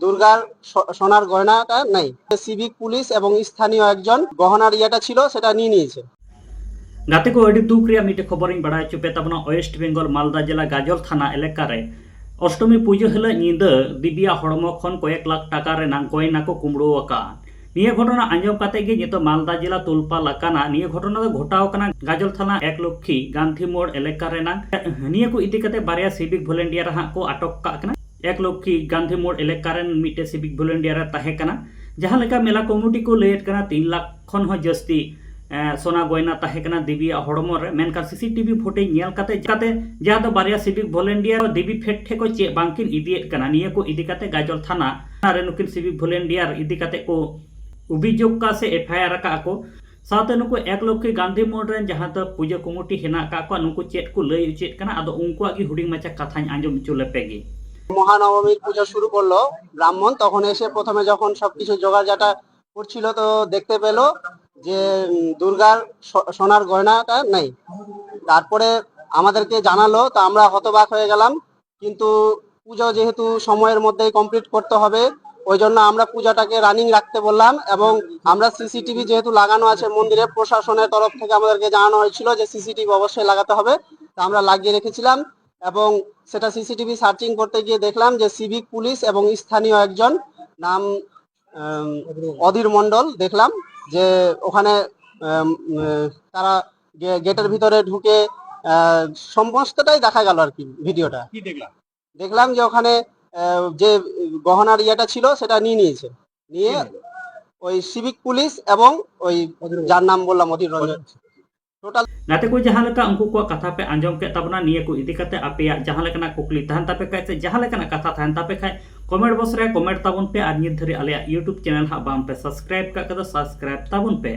দুর্গার সোনার গয়নাটা নাই সিভিক পুলিশ এবং স্থানীয় একজন গহনার ইয়েটা ছিল সেটা নিয়ে নিয়েছে ᱜᱟᱛᱮ ᱠᱚ ᱟᱹᱰᱤ ᱫᱩᱠ ᱨᱮᱭᱟᱜ ᱢᱤᱫᱴᱮᱱ ᱠᱷᱚᱵᱚᱨᱤᱧ ᱵᱟᱲᱟᱭ ᱦᱚᱪᱚ ᱯᱮ ᱛᱟᱵᱚᱱᱟ ᱳᱭᱮᱥᱴ ᱵᱮᱝᱜᱚᱞ ᱢᱟᱞᱫᱟ ᱡᱮᱞᱟ ᱜᱟᱡᱚᱞ ᱛᱷᱟᱱᱟ ᱮᱞᱟᱠᱟ ᱨᱮ ᱚᱥᱴᱚᱢᱤ ᱯᱩᱡᱟᱹ ᱦᱤᱞᱳᱜ ᱧᱤᱫᱟᱹ ᱫᱤᱵᱤᱭᱟ ᱦᱚᱲᱢᱚ ᱠᱷᱚᱱ ᱠᱚᱭᱮᱠ ᱞᱟᱠᱷ ᱴᱟᱠᱟ ᱨᱮᱱᱟᱜ ᱠᱚᱭᱱᱟ ᱠᱚ ᱠᱩᱢᱲᱩ ᱟᱠᱟᱫ নিয়ে ঘটনা আঞ্জম কাতে গিয়ে নিত মালদা জেলা তোলপাল আকানা নিয়ে ঘটনা তো ঘটাও কানা গাজল থানা এক লক্ষী গান্ধী মোড় এলাকা রেনা নিয়ে কো ইতি কাতে বারিয়া সিভিক ভলেন্টিয়ার হাঁ কো আটক কাকনা एक लक्षी गांधी मोड़ एलकार सिविक भलेंटियारेना जहाँ मेला कमिटी को लैदना तीन लाख जस्ती सोना गयना दिविया हड़म सीसीटीवी फुटेज नल जहाँ बारे सिविक भलेंटियार दिवी फेट ठे चे इन निया गज़ल थाना नुकिन सिविक भलेंटियार इदीकते को अभिजोग का से एफ़ आई आर रखा साथ नुक एक लक्षी गांधी मोड़ जहाँ तो पूजा कमिटी नुक चेक को लय उचित अद उनकी हूँ माचा कथा आज चो लेपेगी। মহানবমীর পূজা শুরু করল ব্রাহ্মণ। তখন এসে প্রথমে যখন সবকিছু জোগাড়জাটা করছিল তো দেখতে পেল যে দুর্গার সোনার গয়নাটা নেই। তারপরে আমাদেরকে জানালো, তো আমরা হতবাক হয়ে গেলাম। কিন্তু পুজো যেহেতু সময়ের মধ্যেই কমপ্লিট করতে হবে, ওই জন্য আমরা পূজাটাকে রানিং রাখতে বললাম এবং আমরা সিসিটিভি যেহেতু লাগানো আছে মন্দিরে প্রশাসনের তরফ থেকে আমাদেরকে জানানো হয়েছিল যে, সিসিটিভি অবশ্যই লাগাতে হবে। তা আমরা লাগিয়ে রেখেছিলাম। এবং সেটা সিসিটিভি সার্চিং করতে গিয়ে দেখলাম যে সিভিক পুলিশ এবং স্থানীয় একজন নাম অধীর মণ্ডল দেখলাম যে ওখানে তারা গেটের ভিতরে ঢুকে সমস্তটাই দেখা গেল আর কি ভিডিওটা। দেখলাম? দেখলাম যে ওখানে যে গহনার ইয়েটা ছিল সেটা নিয়ে নিয়েছে। নিয়ে ওই সিভিক পুলিশ এবং ওই যার নাম বললাম অধীর রঞ্জন। ᱴᱳᱴᱟᱞ ᱱᱟᱛᱮ ᱠᱚ ᱡᱟᱦᱟᱸ ᱞᱮᱠᱟ ᱩᱱᱠᱩ ᱠᱚᱣᱟᱜ ᱠᱟᱛᱷᱟ ᱯᱮ ᱟᱸᱡᱚᱢ ᱠᱮᱫ ᱛᱟᱵᱚᱱᱟ ᱱᱤᱭᱟᱹ ᱠᱚ ᱤᱫᱤ ᱠᱟᱛᱮ ᱟᱯᱮᱭᱟᱜ ᱡᱟᱦᱟᱸ ᱞᱮᱠᱟᱱᱟᱜ ᱠᱩᱠᱞᱤ ᱛᱟᱦᱮᱱ ᱛᱟᱯᱮ ᱠᱷᱟᱡ ᱥᱮ ᱡᱟᱦᱟᱸ ᱞᱮᱠᱟᱱᱟᱜ ᱠᱟᱛᱷᱟ ᱛᱟᱦᱮᱱ ᱛᱟᱯᱮ ᱠᱷᱟᱡ ᱠᱚᱢᱮᱱᱴ ᱵᱚᱠᱥ ᱨᱮ ᱠᱚᱢᱮᱱᱴ ᱛᱟᱵᱚᱱ ᱯᱮ ᱟᱨ ᱱᱤᱛ ᱫᱷᱟᱹᱨᱤᱡ ᱟᱞᱮᱭᱟᱜ ᱤᱭᱩᱴᱩᱵᱽ ᱪᱮᱱᱮᱞ ᱦᱟᱸᱜ ᱵᱟᱝ ᱯᱮ ᱥᱟᱵᱥᱠᱨᱟᱭᱤᱵ ᱠᱟᱜ ᱠᱟᱫᱟ ᱥᱟᱵᱥᱠᱨᱟᱭᱤᱵ ᱛᱟᱵᱚᱱ ᱯᱮ